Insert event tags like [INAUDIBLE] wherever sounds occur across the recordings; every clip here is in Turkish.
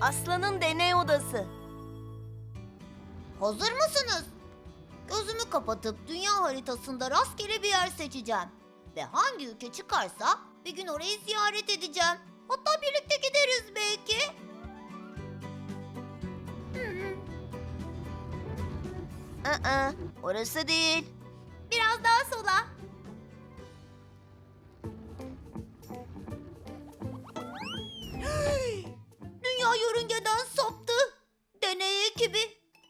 Aslanın deney odası. Hazır mısınız? Gözümü kapatıp dünya haritasında rastgele bir yer seçeceğim. Ve hangi ülke çıkarsa bir gün orayı ziyaret edeceğim. Hatta birlikte gideriz belki. Aa, orası değil. Biraz daha sola. Yörüngeden saptı. Deney ekibi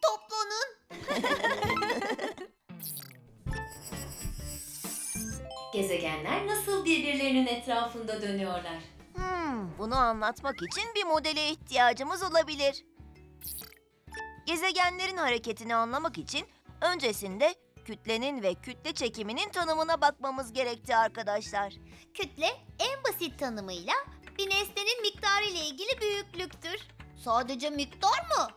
toplanın. [LAUGHS] Gezegenler nasıl birbirlerinin etrafında dönüyorlar? Hmm, bunu anlatmak için bir modele ihtiyacımız olabilir. Gezegenlerin hareketini anlamak için öncesinde kütlenin ve kütle çekiminin tanımına bakmamız gerekti arkadaşlar. Kütle en basit tanımıyla bir nesnenin miktarı ile ilgili büyüklüktür. Sadece miktar mı?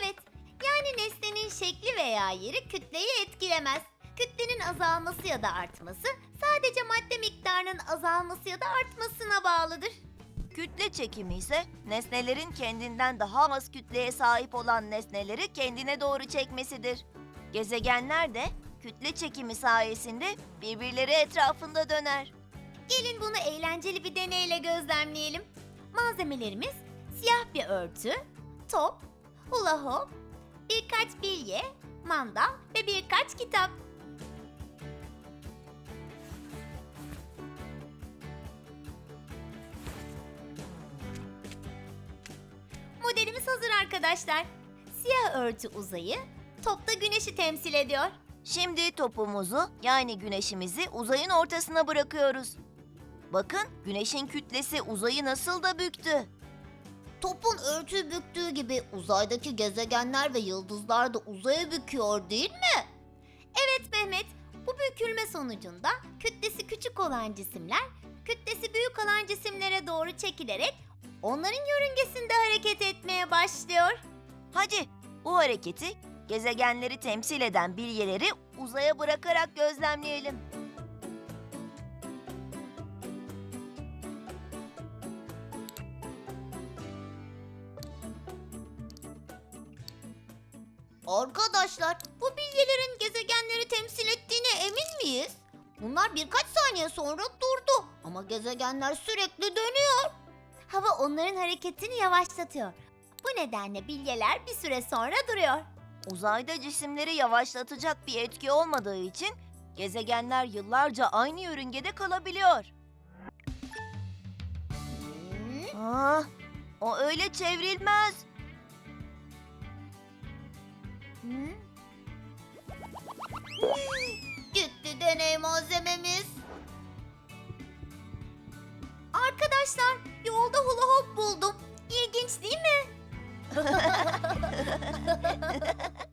Evet, yani nesnenin şekli veya yeri kütleyi etkilemez. Kütlenin azalması ya da artması sadece madde miktarının azalması ya da artmasına bağlıdır. Kütle çekimi ise nesnelerin kendinden daha az kütleye sahip olan nesneleri kendine doğru çekmesidir. Gezegenler de kütle çekimi sayesinde birbirleri etrafında döner. Gelin bunu eğlenceli bir deneyle gözlemleyelim. Malzemelerimiz siyah bir örtü, top, hula hop, birkaç bilye, mandal ve birkaç kitap. Modelimiz hazır arkadaşlar. Siyah örtü uzayı, top da güneşi temsil ediyor. Şimdi topumuzu yani güneşimizi uzayın ortasına bırakıyoruz. Bakın güneşin kütlesi uzayı nasıl da büktü. Topun örtüyü büktüğü gibi uzaydaki gezegenler ve yıldızlar da uzaya büküyor değil mi? Evet Mehmet, bu bükülme sonucunda kütlesi küçük olan cisimler, kütlesi büyük olan cisimlere doğru çekilerek onların yörüngesinde hareket etmeye başlıyor. Hadi bu hareketi gezegenleri temsil eden bilyeleri uzaya bırakarak gözlemleyelim. Arkadaşlar, bu bilyelerin gezegenleri temsil ettiğine emin miyiz? Bunlar birkaç saniye sonra durdu ama gezegenler sürekli dönüyor. Hava onların hareketini yavaşlatıyor. Bu nedenle bilyeler bir süre sonra duruyor. Uzayda cisimleri yavaşlatacak bir etki olmadığı için gezegenler yıllarca aynı yörüngede kalabiliyor. Hmm, Aa, o öyle çevrilmez. Deney malzememiz. Arkadaşlar, yolda hula hop buldum. İlginç değil mi? [LAUGHS]